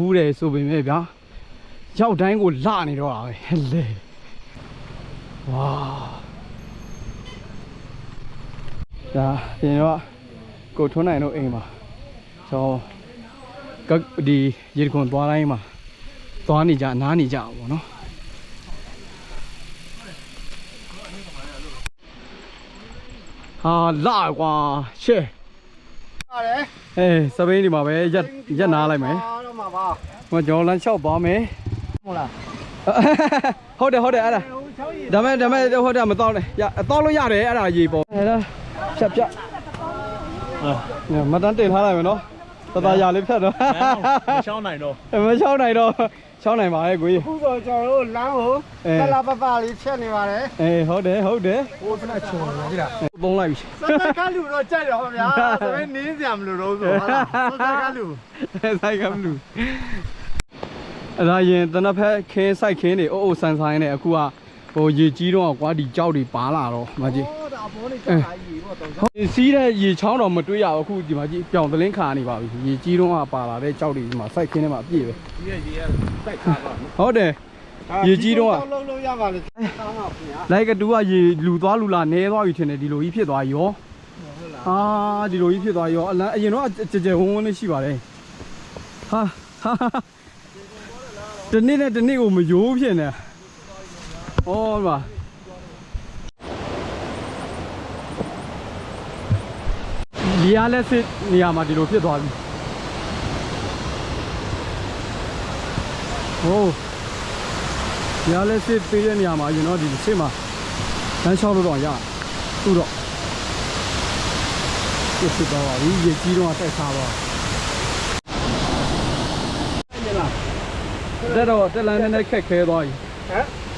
ဘူးတယ်ဆိုပေမဲ့ဗျာရောက်တိုင်းကိုလနေတော့တာပဲဟဲ့လေဝါဒါပြင်တော့ကိုထွန်းနိုင်တို့အိမ်မှာကျွန်တော်ကဒီရေတခွန်သွားတိုင်းမှာသွားနေကြနားနေကြပါဘောနော်ဟာလာကွာရှေ့ ပါတယ်အေးစပိန်ဒီမှာပဲရက်ရက်နားလိုက်မယ်တော့မှာပါ။မကျွန်တော်လမ်းလျှောက်သွားမယ်ဟုတ်လား။ဟုတ်တယ်ဟုတ်တယ်အဲ့ဒါဟိုချောင်းကြီး။ဒါမဲ့ဒါမဲ့ဟုတ်တယ်မတော့နဲ့။ရအတော့လို့ရတယ်အဲ့ဒါရေပေါ်။အဲ့ဒါဖြတ်ဖြတ်။ဟာမတန်းတင်ထားလိုက်မယ်နော်။တတရာလေးဖြတ်တော့မရှောင်းနိုင်တော့မချောင်းနိုင်တော့ ချောင်းနိုင်ပါရဲ့ကိုကြီး ခုတော့ကျွန်တော်တို့လမ်းကိုအဲကလာပပလေးဖြတ်နေပါတယ်။အေးဟုတ်တယ်ဟုတ်တယ်ဟိုဖက်ချုံနေပြီလား။ပုံးလိုက်ပြီစက်တကလူတော့ကြိုက်တော့ဗျာဆိုရင်နင်းစရာမလိုတော့ဆိုဟုတ်လားစက်တကလူ။ဆိုင်ကမလူ။အဲ့ဒါရင်တနက်ဖက်ခင်းဆိုင်ခင်းနေအိုးအိုဆန်ဆိုင်နေအခုက ဟိုရေကြီးတော့ကွာဒီကြောက်တွေပါလာတော့မကြီးဟောဒါဘောလေးကြာကြီးပေါ့တော့ဟုတ်စီးတဲ့ရေချောင်းတော့မတွေ့ရဘူးအခုဒီမှာကြည့်ပြောင်သလင်းခါနေပါပြီရေကြီးတော့ကပါလာတဲ့ကြောက်တွေဒီမှာစိုက်ခင်းထဲမှာအပြည့်ပဲဒီရဲ့ရေကတိုက်ခါပါဟုတ်တယ်ရေကြီးတော့ကလုံးလုံးရပါလေတောင်းပါဗျာလိုက်ကတူကရေလူသွားလူလာနဲသွားပြီထင်တယ်ဒီလိုကြီးဖြစ်သွားရောဟာဒီလိုကြီးဖြစ်သွားရောအလန်းအရင်တော့ကြကြဝန်းဝန်းလေးရှိပါတယ်ဟာဟာဒီနေ့နဲ့ဒီနေ့ကိုမယိုးဖြစ်နေ ဟောပါဒီအားလက်စစ်နေရာမှာဒီလိုဖြစ်သွားပြီဟိုးဒီအားလက်စစ်ပေးတဲ့နေရာမှာအရင်တော့ဒီစစ်မှာလမ်းလျှောက်လို့တော့ရသူ့တော့ပြစ်စစ်သွားပါပြီရေကြီးတော့တက်စားသွားတက်တော့တက်လန်းနဲ့ခက်ခဲသွားပြီဟမ်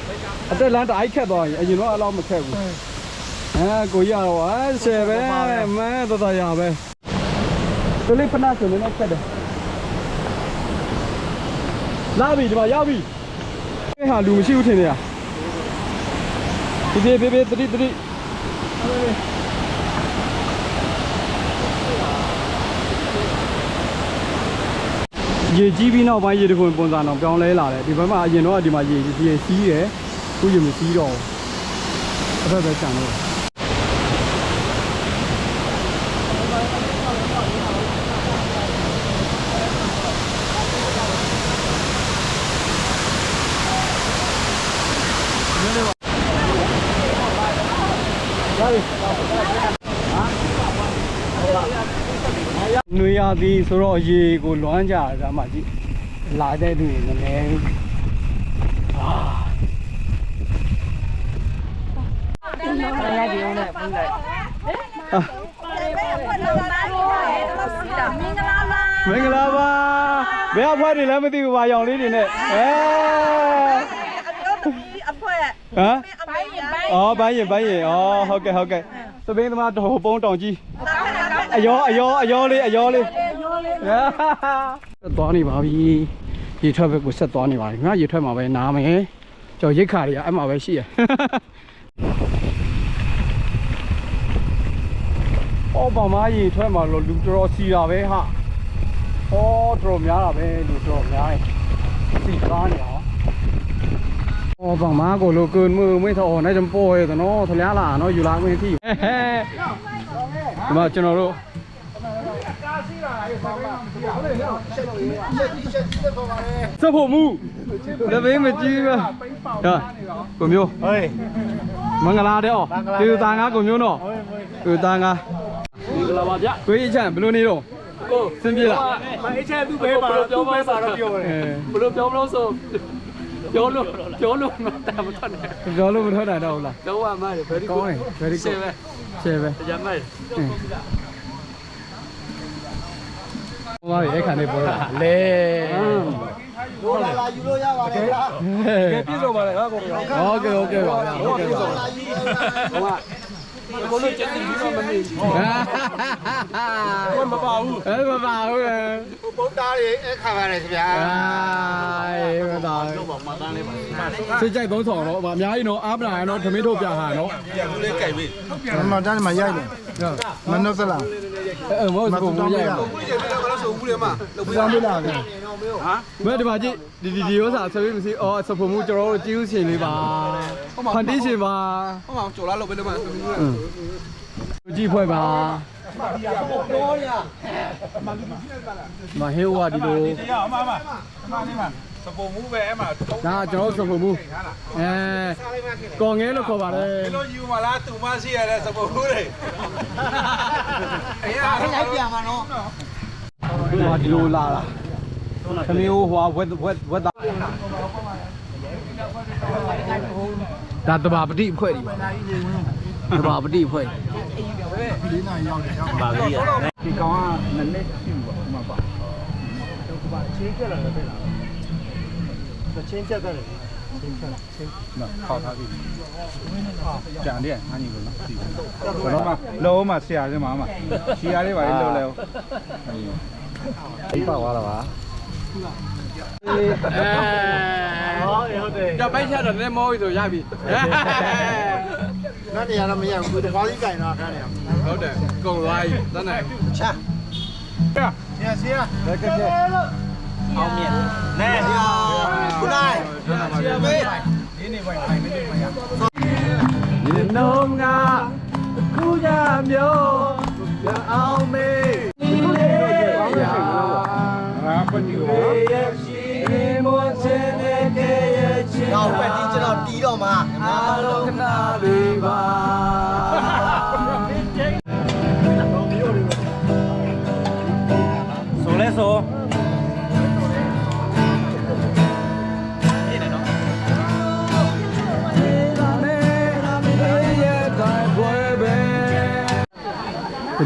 အတက်လန်းတိုင်းခက်သွားပြီအရင်တော့အလောက်မခက်ဘူးအဲကိုရတော့အဲဆယ်ပဲမဲတော်တော်ရပဲသူလေးဖနာဆိုလည်းခက်တယ်လာပြီဒီမှာရောက်ပြီအဲဟာလူမရှိဘူးထင်တယ်ဒီပြေပြေပြေတတိတတိရေကြီးပြီးနောက်ပိုင်းရေတခွင်ပုံစံတော့ပြောင်းလဲလာတယ်ဒီဘက်မှာအရင်တော့ဒီမှာရေရေစီးတယ် ခုရေမစီးတော့ဘူးအဲ့ဒါပဲကျန်တော့နွေရသည်ဆိုတော့ရေကိုလွမ်းကြတာမှကြည့်လာတဲ့သူတွေနည်းနည်းအာ ရရဒီအောင်နဲ့ပြီးလိုက်အာမင်္ဂလာပါမင်္ဂလာပါဘယ်အဖွဲတွေလဲမသိဘူးပါရောင်လေးတွေနဲ့အဲအဖွဲဟမ်အပိုင်းရင်ပိုင်းအော်ဘိုင်းရင်ဘိုင်းရင်အော်ဟုတ်ကဲ့ဟုတ်ကဲ့သပင်းသမားတော်ပုံးတောင်ကြီးအယောအယောအယောလေးအယောလေးသွားနေပါပြီရေထွက်ဘက်ကိုဆက်သွားနေပါပြီငါရေထွက်မှာပဲနားမယ်ကျော်ရိတ်ခါတွေကအဲ့မှာပဲရှိရ ။အော်ဗမာရေထွက်မှာလို့လူတော်စီတာပဲဟာ။အော်တော်များတာပဲလူတော်များတယ်။စီကားနေအောင်။အော်ဗမာကိုလို့ကွန်မှုမွေးထော်နေကြပေါ်ရဲ့တော့ထလျားလာနော်ယူလာခွင့်ထိ။ဒီမှာကျွန်တော်တို့စဖို့မူလဘေးမကြီးပါဟာကိုမျိုးဟေးမင်္ဂလာတဲ့အောင်ဒီသူသားငါကိုမျိုးနော်ဒီသူသားငါ လာပါဗျကိုကြီးအချမ်းဘယ်လိုနေတော့ကိုစင်ပြေလားမအေးချဲသူ့ပဲပါတော့ပြောပဲပါတော့ပြောအဲဘလို့ပြောမလို့ဆိုပြောလို့ပြောလို့မတတ်မထွက်နဲ့ပြောလို့မထွက်နိုင်တော့ဘူးလားတော့အမရ very ကောင်း good တယ် very ရှေ့ good ပဲရှယ်ပဲတရားမဲ့ဟိုပါရဲ့ခံနေပေါ်တာလေဘိုးလာလာယူလို့ရပါတယ်ဗျာကဲပြည့်စုံပါလေဟာကိုဟုတ်ကဲ့ဟုတ်ကဲ့ပါဟုတ်ကဲ့ပါလာယူလို့ရ ကိုလို့ကျက်တင်ပြီးတော့မနေဘူးမပါဘူးအဲ့မပါဘူးလေဘုတ်သားတွေအခါပါတယ်ခင်ဗျာအိုင်ပဲဒါစိတ်ကြိုက်သုံးဆောင်တော့ဗာအများကြီးတော့အားပနာရတော့သမင်းထုတ်ပြဟာနော်မတန်းမရိုက်တယ်မနှုတ်စလားအဲမဟုတ်ဘူးဘူးရိုက်ပူစားမလားကဘယ်ဒီမှာကြည့်ဒီဒီဒီဥစ္စာဆက်ပြီးမရှိအော်စဖို့မှုကျွန်တော်တို့ကြည့်ဦးရှင်လေးပါဖန်တီးရှင်ပါဟုတ်မှာကြော်လာလို့ပဲလို့မှာကြည့်ဖွဲ့ပါမဟေဝါဒီလိုအမမအမနေမှာစပုံမှုပဲအမဒါကျွန်တော်စဖို့မှုအဲကော်ငဲလို့ခေါ်ပါတယ်လို့ယူမလားသူမရှိရတဲ့စပုံမှုတွေအေးအားလိုက်ပြန်မှာနော်ဒီမှာဒီလိုလာတာသမီးဟိုဟွာဝက်ဝက်ဝက်သားဒါတဘာပတိအဖွဲ့ဒီ တဘာပတိအဖွဲ့လေးနာရောက်တယ်ရောက်ပါပြီဒီကောင်ကနည်းနည်းရှိပါဥမာပါပါချင်းချက်လာတယ်လားချင်းချက်တယ်ချင်းချက်ချင်းနော်ခေါက်ထားပြီကြံတယ်ငါညီလို့နော်ဒီတော့မှလုံးမဆရာစမှာမှာရှီယာလေးပါလေလုံးလဲဒီပါသွားတာပါအဲဟုတ်တယ်ကြပိုက်ချတော့လည်းမောပြီဆိုရပြီ နောက်တရားတော့မရဘူးဒီကွာလေးကြိုင်တော့ခါနေဟုတ်တယ်ကုန်သွားပြီတန်းတယ်ချာဆရာဆရာလက်ကဲအောင်မြင်နဲခုနိုင်ဆရာမေးဒီနေ့ဝိုင်ထိုင်မနေမရဒီနှုံးကခုညမျိုးရအောင်မေးဒီလေးရဟာပတိဝါတော့ပဲဒီကျွန်တော်တီး တော့မှာအားလုံးခဏလေးပါဆိုလဲဆို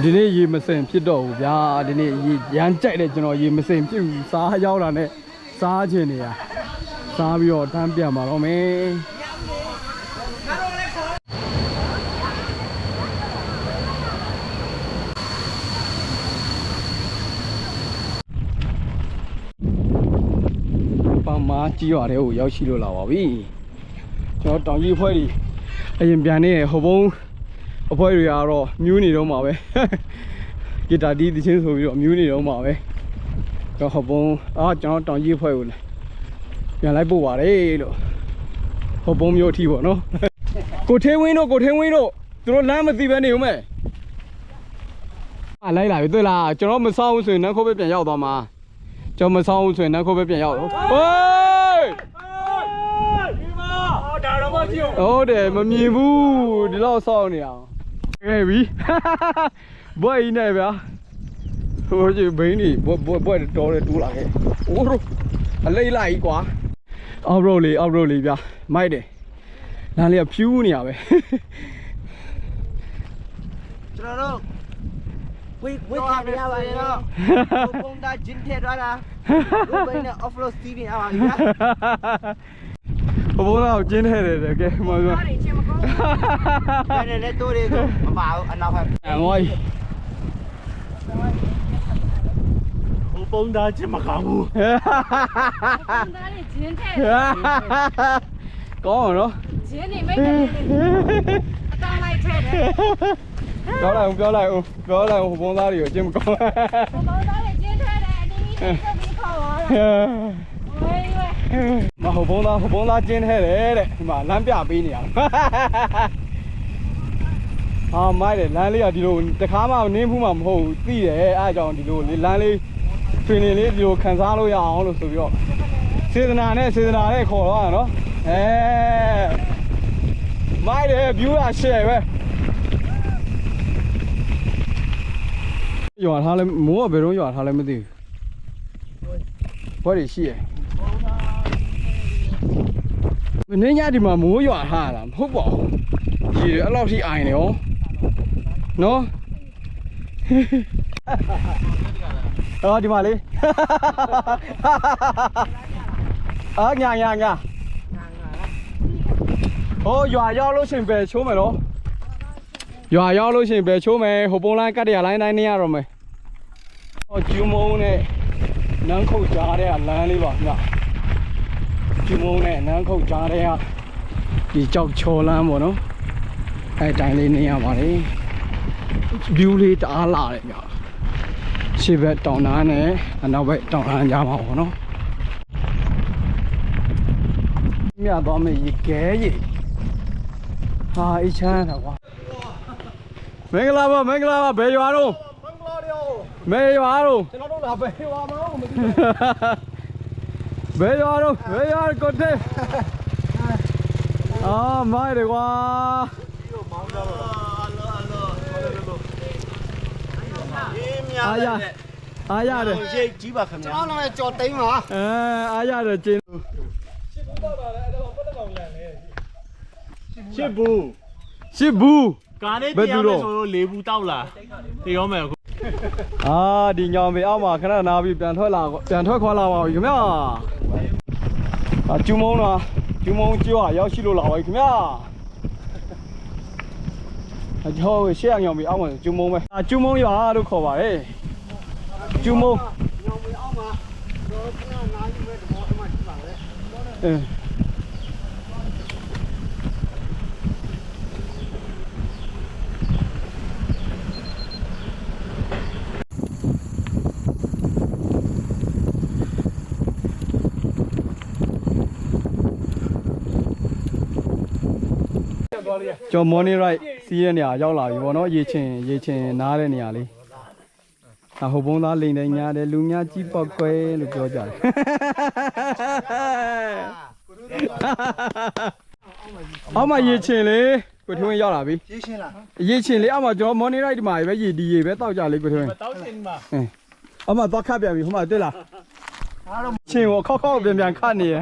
ဒီနေ့ရေမစင်ဖြစ်တော့ဘူးဗျာဒီနေ့ရေရမ်းကြိုက်တယ်ကျွန်တော်ရေမစင်ဖြစ်ဘူးစားရောက်လာနဲ့စားခြင်းနေရစားပြီးတော့တန်းပြန်ပါတော့မယ် ကြီးရတယ်ဟိုရောက်ရှိလို့လာပါပြီကျွန်တော်တောင်ကြီးဖွဲ့ကြီးအရင်ပြန်နေဟိုဘုံအဖွဲတွေကတော့မြူးနေတော့မှာပဲဂီတာတီးသချင်းဆိုပြီးတော့မြူးနေတော့မှာပဲတော့ဟောပုံအာကျွန်တော်တောင်ကြီးဖွဲကိုလည်းပြန်လိုက်ပို့ပါတယ်လို့ဟောပုံမျိုးအထိပေါ့နော်ကိုထေးဝင်းတို့ကိုထေးဝင်းတို့သူတို့လမ်းမသိပဲနေဦးမယ်အလိုက်လာပြီတွေ့လားကျွန်တော်မဆောင်ဘူးဆိုရင်နောက်ခိုးပဲပြန်ရောက်သွားမှာကျွန်တော်မဆောင်ဘူးဆိုရင်နောက်ခိုးပဲပြန်ရောက်တော့ ဟေးဟုတ်တယ်မမြင်ဘူးဒီလောက်စောင့်နေအောင်ခဲ့ပြီဘွဲ့ကြီးနေဗျာဟိုကြီးဘိန်းကြီးဘွဲ့ဘွဲ့ဘွဲ့တော်တယ်တူးလာခဲ့အိုးရိုအလိမ့်လိုက်ကြီးကွာအောက်ရိုလေးအောက်ရိုလေးဗျာမိုက်တယ်လမ်းလေးကဖြူးနေရပဲကျွန်တော်တို့ဝိဝိထားရပါတယ်တော့ပုံတာဂျင်းထည့်သွားတာ ဘယ်နဲ့ offload စီးနေရပါပြီဗျာဘဘိုးတော့ကျင်းထဲတယ်တကယ်မှန်ပါဘယ်နဲ့လဲတိုးတွေကိုမပါဘူးအနောက်ဘက်အမွိုင်းဟိုပုံသားချင်မကောင်းဘူးသားလေးဂျင်းထဲကောင်းတော့ဂျင်းနေမိတ်တယ်အတောင်းလိုက်ထဲတယ်ပြောလိုက်အောင်ပြောလိုက်အောင်ပြောလိုက်အောင်ဘုံသားတွေကိုကျင်းမကောင်းဘုံသားလေးဂျင်းထဲတယ်အတင်းကြီးဆက်ပြီးခေါ်သွားတာဝေးဝေး မဟုတ်ဘုံသားဘုံသားကျင်းထဲတယ်တဲ့ဒီမှာလမ်းပြပေးနေအောင်အာမိုက်တယ်လမ်းလေးကဒီလိုတခါမှနင်းဖူးမှမဟုတ်ဘူးသိတယ်အဲအကြောင်းဒီလိုလေလမ်းလေးထွင်နေလေးဒီလိုခံစားလို့ရအောင်လို့ဆိုပြီးတော့စေတနာနဲ့စေတနာနဲ့ခေါ်တော့တာနော်အဲမိုက်တယ် view က share ပဲရွာထားလဲမိုးကဘယ်တော့ရွာထားလဲမသိဘူး ဘွဲတွေရှိရယ်မင်းညဒီမှာမိုးရွာထားတာမဟုတ်ပါဘူးရေအဲ့လောက်ထိအိုင်နေရောနော်အော်ဒီမှာလေအာညာညာညာဟိုရွာရောက်လို့ရှရင်ပဲချိုးမယ်နော်ရွာရောက်လို့ရှရင်ပဲချိုးမယ်ဟိုပုံလိုင်းကတ်တရလိုင်းတိုင်းနေရတော့မယ်ဟောကျူးမုံနဲ့ နန်းခုတ်ကြားတဲ့လမ်းလေးပါခင်ဗျကျူမုံနဲ့နန်းခုတ်ကြားတဲ့ကဒီကြောက်ချော်လန်းပေါ့နော်အဲတိုင်းလေးနေရပါလေ view လေးတအားလာတယ်ဗျာရှေ့ဘက်တောင်တန်းနဲ့အနောက်ဘက်တောင်တန်းကြားမှာပေါ့နော်မြတ်သွားမယ်ရေခဲရေဟာအချမ်းတာကွာမင်္ဂလာပါမင်္ဂလာပါဘယ်ရွာတော့ မင်္ဂလာရွာတော့ကျွန်တော်တို့လာဘယ်ရွာမလို့မသိဘူးဘယ်ရွာတော့ဘယ်ရွာကိုတဲ့အာမိုက်တယ်ကွာအားရအားရတယ်ရိတ်ကြီးပါခင်ဗျာကျွန်တော်လည်းကြော်သိမ်းပါအဲအားရတယ်ကျင်းရှစ်ဘူးရှစ်ဘူးကားလေးဘယ်တရားသူတော့လဲဆိုလို့လေးဘူးတောက်လာတေရောမယ် အခုအာဒီညောင်မေအောက်မှာခဏနာပြီးပြန်ထွက်လာပြန်ထွက်ခွာလာပါပြီခင်ဗျာအာကျူမုံလားကျူမုံကျွာရောက်ရှိလို့လာပါပြီခင်ဗျာအကျော်ရှေ့အညောင်မေအောက်မှာကျူမုံပဲအာကျူမုံရွာလို့ခေါ်ပါတယ်ကျူမုံအဲကျော် morning ride စီးတဲ့နေရာရောက်လာပြီဗောနော်ရေချင်ရေချင်နားတဲ့နေရာလေးအဟိုဘုံသားလိန်တယ်ညာတယ်လူများကြီးပောက်ကွဲလို့ပြောကြတယ်အောက်မှာရေချင်လေကိုထွန်းရောက်လာပြီရေးရှင်းလားရေချင်လေအောက်မှာကျွန်တော် morning ride ဒီမှာပဲရေဒီရေပဲတောက်ကြလေကိုထွန်းတောက်ချင်မှာအင်းအောက်မှာသွားခတ်ပြန်ပြီဟိုမှာတွေ့လားချင်ကိုခောက်ခောက်ပြန်ပြန်ခတ်နေရ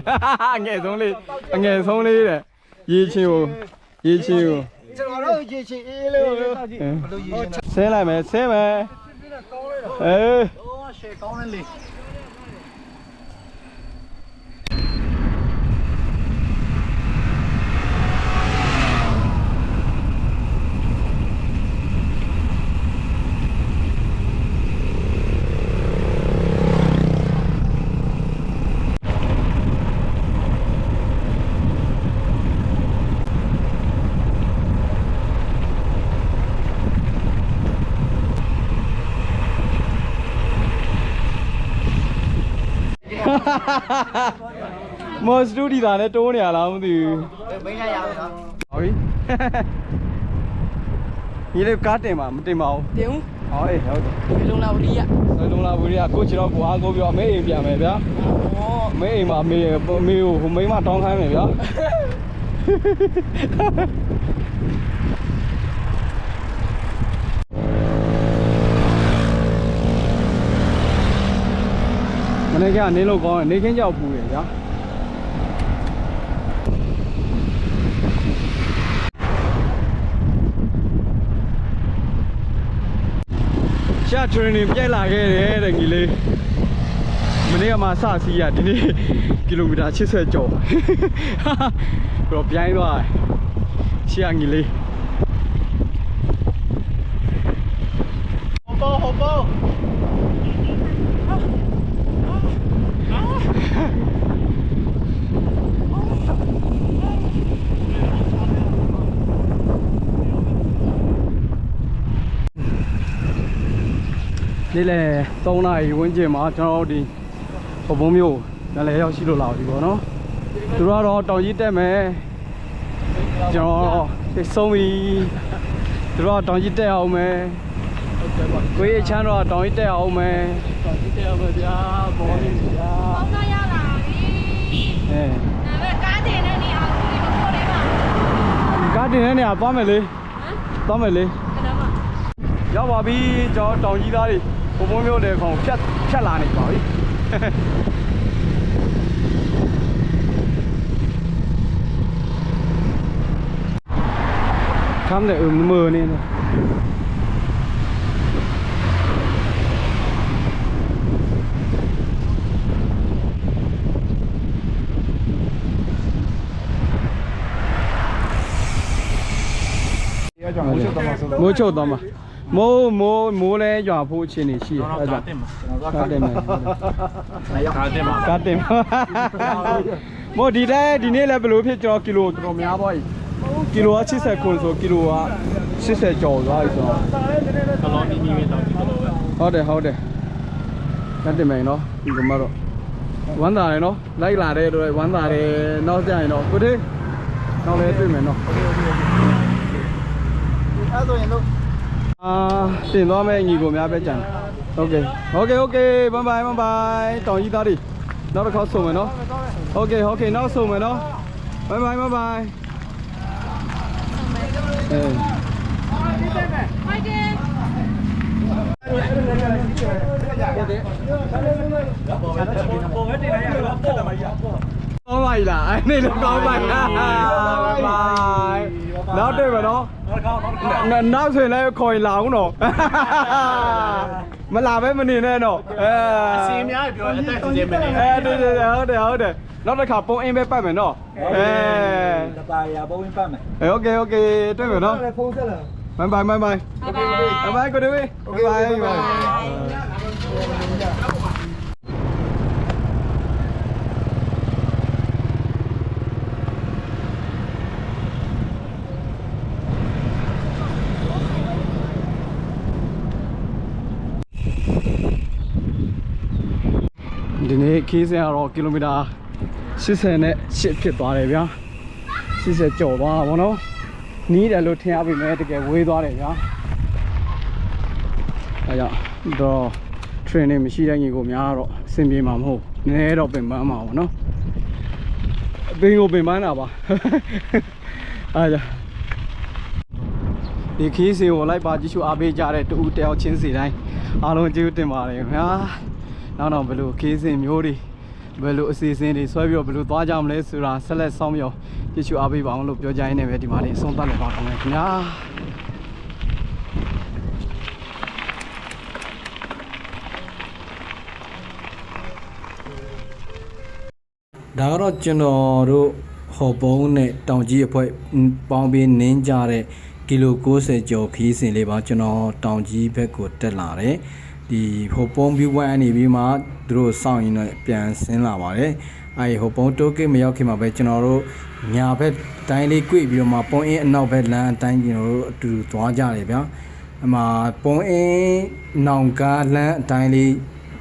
အငယ်ဆုံးလေးအငယ်ဆုံးလေးတဲ့ရေချင်ကို ရေချင်ကိုကျွန်တော်တို့ရေးရှင်းအေးလေးလို့ဆင်းလိုက်မယ်ဆင်းမယ်အေးဟိုရှေကောင်းလေ မော်စတူဒီသားနဲ့တိုးနေရလားမသိဘူးဘယ်ရရအောင်နော်ဟောပြီညီလေးကားတင်ပါမတင်ပါဘူးတင်ဦးဟောအေးဟုတ်တယ်ဒီလုံလာဝရီရလုံလာဘူးရီကကိုချီတော့ကိုအားကိုပြောအမေအိမ်ပြန်မယ်ဗျာဩအမေအိမ်မှာအမေအမေကိုဟိုမိန်းမတောင်းခိုင်းမယ်ဗျာ နေ့ကနေလို့ကောင်းတယ်နေခင်းကြောက်ပူရယ်ဗျာရှာထရင်းပြက်လာခဲ့တယ်တဲ့ကြီးလေးမနေ့ကမှစစီးရဒီနေ့ကီလိုမီတာ80ကျော်တော့ပြိုင်းသွားတယ်ရှာကြီးလေး ဟောဘောဟောဘော နေ့လေ3နာရီဝန်းကျင်မှာကျွန်တော်တို့ဒီဟိုဘုံမျိုးလည်းလည်းရောက်ရှိလို့လာပြီပေါ့နော်သူတို့ကတော့တောင်ကြီးတက်မယ်ကျွန်တော်သိဆုံးပြီသူတို့ကတောင်ကြီးတက်အောင်မယ်ကိုကြီးအချမ်းတော့တောင်ကြီးတက်အောင်မယ်ဒီတရားပဲဗျာဘောလေးဗျာပေါင်းသားရလာပြီအဲဒါပေမဲ့ကားတင်တဲ့နေရာကိုဒီလိုခေါ်လေးပါဟကားတင်တဲ့နေရာသွားမယ်လေမ်သွားမယ်လေကနမရောက်ပါပြီကျွန်တော်တောင်ကြီးသားတွေ ဘုံဘုံမျိုးတဲ့ခေါင်ဖြတ်ဖြတ်လာနေပါပြီခမ်းတယ်အမမနေနေမိုးချုပ်သွား မှာမိုးမိုးမိုးလဲရွာဖို့အခြေအနေရှိတယ်အဲ့ဒါတင်မှာကားတင်မယ်ကားတင်မှာကားတင်မို့ဒီတဲ့ဒီနေ့လည်းဘယ်လိုဖြစ်ကျွန်တော်ကီလိုတော်တော်များပါ့ကီလိုက80ခုဆိုကီလိုက80ကျော်သွားပြီဆိုတော့ကလောနီနီပဲတောင်းကြည့်ဟုတ်တယ်ဟုတ်တယ်လက်တင်မယ်နော်ဒီကမတော့ဝမ်းသာတယ်နော်လိုက်လာတဲ့တော့ဝမ်းသာတယ်နောက်ကြရင်တော့ကိုသေးနောက်လည်းတွေ့မယ်နော်အဲ့ဆိုရင်လို့အာ တင်သွားမယ့်ညီကိုများပဲကြံโอเคโอเคโอเคဘိုင်ဘိုင်ဘိုင်ဘိုင်တောင်ကြီးသားတွေနောက်တစ်ခေါက်ဆုံမယ်နော်โอเคโอเคနောက်ဆုံမယ်နော်ဘိုင်ဘိုင်ဘိုင်ဘိုင်အေး ဖိုက်တယ် ကောင်းပါလားအဲ့ဒီလိုကောင်းပါလားဘိုင်ဘိုင် နောက်တွေ့မယ်နော်နောက်ဆိုရင်လည်းခေါ်ရင်လာအောင်တော့မလာပဲမနေနဲ့တော့အဲ အစီအများပြောအသက်ကြီးနေမနေ အဲဒီဟုတ်တယ်ဟုတ်တယ်နောက်တစ်ခါပုံအင်းပဲပတ်မယ်နော်အဲ တပါရပုံဝင်ပတ်မယ် โอเคโอเคတွေ့မယ်နော် ဖုန်းဆက်လာ ဘိုင်ဘိုင်ဘိုင်ဘိုင် ဘိုင်ဘိုင် ဘိုင် ဒီနေ့ခီးစင်ကတော့ကီလိုမီတာ80နဲ့8ဖြစ်သွားတယ်ဗျာ80ကျော်သွားတာဗောနော်နီးတယ်လို့ထင်ရပေမဲ့တကယ်ဝေးသွားတယ်ဗျာအဲကြောင့်တော့ training မရှိတဲ့ညီကိုများတော့အဆင်ပြေမှာမဟုတ်နည်းနည်းတော့ပင်ပန်းမှာဗောနော်အပင်ကိုပင်ပန်းတာပါအဲကြောင့်ဒီခီးစင်ကိုလိုက်ပါကြည့်ရှုအားပေးကြတဲ့တူတယောက်ချင်းစီတိုင်းအားလုံးကျေးဇူးတင်ပါတယ်ခင်ဗျာ နောက်တော့ဘယ်လိုခီးစင်မျိုးတွေဘယ်လိုအစီအစဉ်တွေဆွဲပြီးတော့ဘယ်လိုသွားကြမလဲဆိုတာဆက်လက်ဆောင်ပြောကြည့်ရှုအားပေးပါအောင်လို့ပြောကြရင်းနဲ့ပဲဒီမှာလေးအဆုံးသတ်လိုက်ပါခင်ဗျာဒါကတော့ကျွန်တော်တို့ဟော်ပုံးနဲ့တောင်ကြီးအဖွဲပေါင်းပြီးနင်းကြတဲ့ကီလို60ကျော်ခီးစင်လေးပါကျွန်တော်တောင်ကြီးဘက်ကိုတက်လာတယ် ဒီဟော်ပုံး view 1အနေပြီးမှသူတို့စောင့်ရင်တော့ပြန်ဆင်းလာပါတယ်အဲဒီဟော်ပုံးတိုးကိတ်မရောက်ခင်မှာပဲကျွန်တော်တို့ညာဘက်တိုင်းလေး꿰ပြီးတော့မှပုံအင်းအနောက်ဘက်လမ်းအတိုင်းကျွန်တော်တို့အတူတူသွားကြတယ်ဗျာအမှပုံအင်းနောင်ကားလမ်းအတိုင်းလေး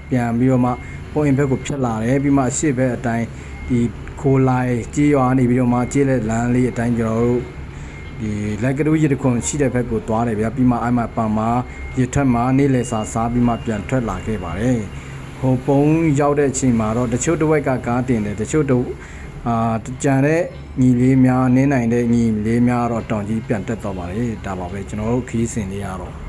ပြန်ပြီးတော့မှပုံအင်းဘက်ကိုဖြတ်လာတယ်ပြီးမှရှေ့ဘက်အတိုင်းဒီခိုးလိုက်ကြေးရွာနေပြီးတော့မှကြေးလက်လမ်းလေးအတိုင်းကျွန်တော်တို့ ဒီလိုက်ကတူးရတခွန်ရှိတဲ့ဘက်ကိုသွားတယ်ဗျာပြီးမှအဲ့မှာပံမှာရထက်မှာနေလေစာစားပြီးမှပြန်ထွက်လာခဲ့ပါတယ်ဟိုပုံရောက်တဲ့အချိန်မှာတော့တချို့တစ်ဝက်ကကားတင်တယ်တချို့တို့အာကြံတဲ့ညီလေးများနင်းနိုင်တဲ့ညီလေးများတော့တောင်ကြီးပြန်တက်တော့ပါတယ်ဒါပါပဲကျွန်တော်တို့ခီးစင်လေးရတော့